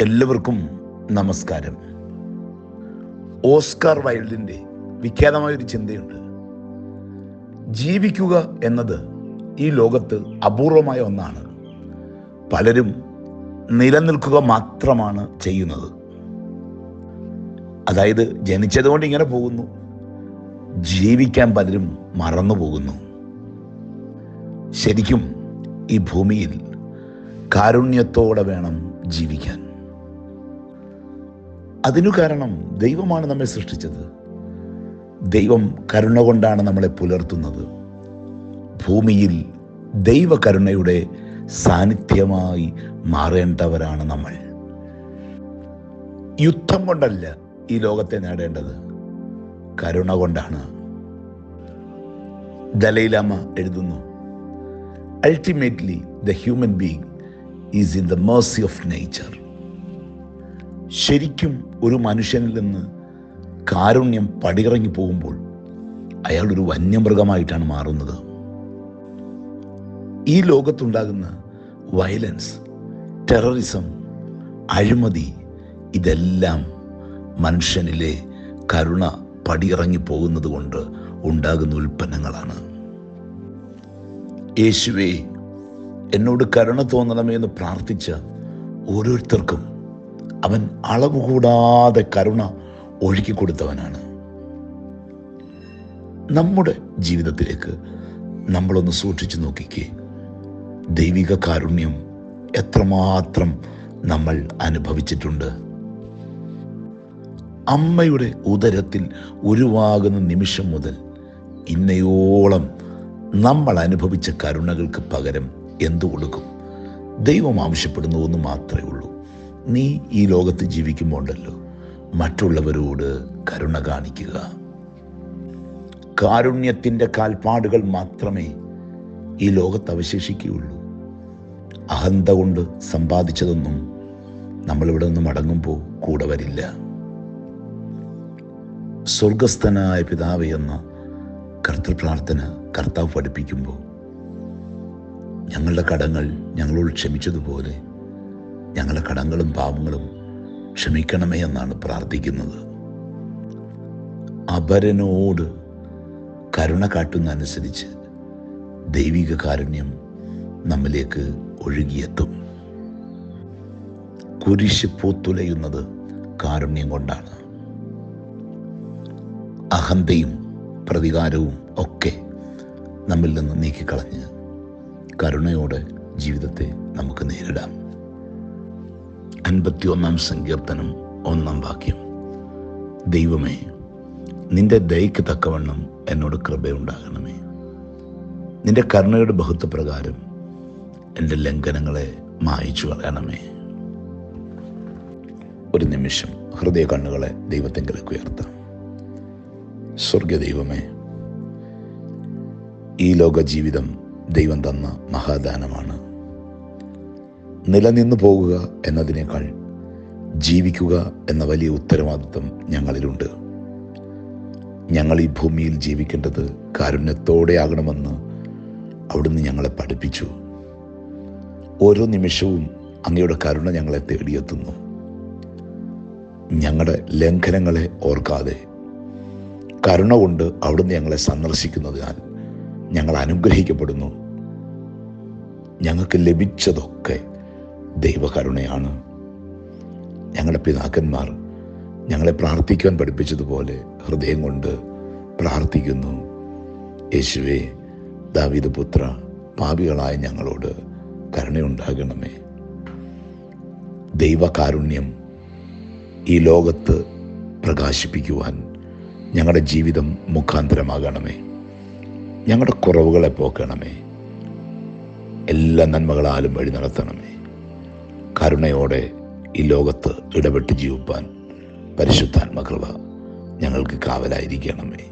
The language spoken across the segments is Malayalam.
എല്ലാവർക്കും നമസ്കാരം. ഓസ്കാർ വൈൽഡിന്റെ വിഖ്യാതമായ ഒരു ചിന്തയുണ്ട്. ജീവിക്കുക എന്നത് ഈ ലോകത്ത് അപൂർവമായ ഒന്നാണ്. പലരും നിലനിൽക്കുക മാത്രമാണ് ചെയ്യുന്നത്. അതായത് ജനിച്ചതുകൊണ്ട് ഇങ്ങനെ പോകുന്നു. ജീവിക്കാൻ പലരും മറന്നു പോകുന്നു. ശരിക്കും ഈ ഭൂമിയിൽ കാരുണ്യത്തോടെ വേണം ജീവിക്കാൻ. അതിനു കാരണം ദൈവമാണ് നമ്മെ സൃഷ്ടിച്ചത്. ദൈവം കരുണ കൊണ്ടാണ് നമ്മളെ പുലർത്തുന്നത്. ഭൂമിയിൽ ദൈവകരുണയുടെ സാന്നിധ്യമായി മാറേണ്ടവരാണ് നമ്മൾ. യുദ്ധം കൊണ്ടല്ല ഈ ലോകത്തെ നേടേണ്ടത്. കരുണ കൊണ്ടാണ്. ദലൈലാമ എഴുതുന്നു ultimately the human being is in the mercy of nature ശരിക്കും ഒരു മനുഷ്യനിൽ നിന്ന് കാരുണ്യം പടിയിറങ്ങി പോകുമ്പോൾ അയാൾ ഒരു വന്യമൃഗമായിട്ടാണ് മാറുന്നത്. ഈ ലോകത്തുണ്ടാകുന്ന വയലൻസ് ടെററിസം അഴിമതി ഇതെല്ലാം മനുഷ്യനിലെ കരുണ പടിയിറങ്ങി പോകുന്നത് കൊണ്ട് ഉണ്ടാകുന്ന ഉൽപ്പന്നങ്ങളാണ്. യേശുവേ എന്നോട് കരുണ തോന്നണമേ എന്ന് പ്രാർത്ഥിച്ച ഓരോരുത്തർക്കും അവൻ അളവ് കൂടാതെ കരുണ ഒഴുക്കി കൊടുത്തവനാണ്. നമ്മുടെ ജീവിതത്തിലേക്ക് നമ്മളൊന്ന് സൂക്ഷിച്ചു നോക്കിക്കേ. ദൈവിക കാരുണ്യം എത്രമാത്രം നമ്മൾ അനുഭവിച്ചിട്ടുണ്ട്. അമ്മയുടെ ഉദരത്തിൽ ഉരുവാകുന്ന നിമിഷം മുതൽ ഇന്നയോളം നമ്മൾ അനുഭവിച്ച കരുണകൾക്ക് പകരം എന്തു കൊടുക്കും? ദൈവം ആവശ്യപ്പെടുന്ന മാത്രമേ ഉള്ളൂ. നീ ഈ ലോകത്ത് ജീവിക്കുമ്പോണ്ടല്ലോ. മറ്റുള്ളവരോട് കരുണ കാണിക്കുക. കാരുണ്യത്തിന്റെ കാൽപ്പാടുകൾ മാത്രമേ ഈ ലോകത്ത് അവശേഷിക്കുകയുള്ളൂ. അഹന്ത കൊണ്ട് സമ്പാദിച്ചതൊന്നും നമ്മളിവിടെ നിന്ന് മടങ്ങുമ്പോൾ കൂടെ വരില്ല. സ്വർഗസ്ഥനായ പിതാവ് എന്ന കർത്തൃപ്രാർത്ഥന കർത്താവ് പഠിപ്പിക്കുമ്പോൾ ഞങ്ങളുടെ കടങ്ങൾ ഞങ്ങളോട് ക്ഷമിച്ചതുപോലെ ഞങ്ങളുടെ കടങ്ങളും പാപങ്ങളും ക്ഷമിക്കണമേ എന്നാണ് പ്രാർത്ഥിക്കുന്നത്. അപരനോട് കരുണ കാട്ടുന്നതനുസരിച്ച് ദൈവിക കാരുണ്യം നമ്മിലേക്ക് ഒഴുകിയെത്തും. കുരിശ് പൂത്തുലയുന്നത് കാരുണ്യം കൊണ്ടാണ്. അഹന്തയും പ്രതികാരവും ഒക്കെ നമ്മിൽ നിന്ന് നീക്കിക്കളഞ്ഞ് കരുണയോടെ ജീവിതത്തെ നമുക്ക് നേരിടാം. അൻപത്തി ഒന്നാം സങ്കീർത്തനം ഒന്നാം വാക്യം. ദൈവമേ നിന്റെ ദയക്ക് തക്കവണ്ണം എന്നോട് കൃപയുണ്ടാകണമേ. നിന്റെ കരുണയുടെ ബഹുത്വപ്രകാരം എന്റെ ലംഘനങ്ങളെ മായിച്ചു കളയണമേ. ഒരു നിമിഷം ഹൃദയ കണ്ണുകളെ ദൈവത്തെങ്കിലേക്ക് ഉയർത്താം. സ്വർഗ ദൈവമേ ഈ ലോക ജീവിതം ദൈവം തന്ന മഹാദാനമാണ്. നിലനിന്നു പോകുക എന്നതിനേക്കാൾ ജീവിക്കുക എന്ന വലിയ ഉത്തരവാദിത്വം ഞങ്ങളിലുണ്ട്. ഞങ്ങൾ ഈ ഭൂമിയിൽ ജീവിക്കേണ്ടത് കാരുണ്യത്തോടെ ആകണമെന്ന് അവിടുന്ന് ഞങ്ങളെ പഠിപ്പിച്ചു. ഓരോ നിമിഷവും അങ്ങയുടെ കരുണ ഞങ്ങളെ തേടിയെത്തുന്നു. ഞങ്ങളുടെ ലംഘനങ്ങളെ ഓർക്കാതെ കരുണ കൊണ്ട് അവിടുന്ന് ഞങ്ങളെ സന്ദർശിക്കുന്നതിനാൽ ഞങ്ങൾ അനുഗ്രഹിക്കപ്പെടുന്നു. ഞങ്ങൾക്ക് ലഭിച്ചതൊക്കെ ദൈവകരുണയാണ്. ഞങ്ങളുടെ പിതാക്കന്മാർ ഞങ്ങളെ പ്രാർത്ഥിക്കാൻ പഠിപ്പിച്ചതുപോലെ ഹൃദയം കൊണ്ട് പ്രാർത്ഥിക്കുന്നു. യേശുവേ ദാവിദ പുത്ര പാപികളായ ഞങ്ങളോട് കരുണയുണ്ടാകണമേ. ദൈവകാരുണ്യം ഈ ലോകത്ത് പ്രകാശിപ്പിക്കുവാൻ ഞങ്ങളുടെ ജീവിതം മുഖാന്തരമാകണമേ. ഞങ്ങളുടെ കുറവുകളെ പോക്കണമേ. എല്ലാ നന്മകളാലും വഴി നടത്തണമേ. കരുണയോടെ ഈ ലോകത്ത് ഇടപെട്ട് ജീവിപ്പാൻ പരിശുദ്ധാത്മകൃപ ഞങ്ങൾക്ക് കാവലായിരിക്കണമേ.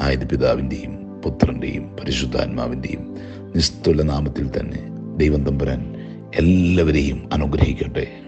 ആയത് പിതാവിന്റെയും പുത്രന്റെയും പരിശുദ്ധാത്മാവിന്റെയും നിസ്തുല നാമത്തിൽ തന്നെ ദൈവം തമ്പുരാൻ എല്ലാവരെയും അനുഗ്രഹിക്കട്ടെ.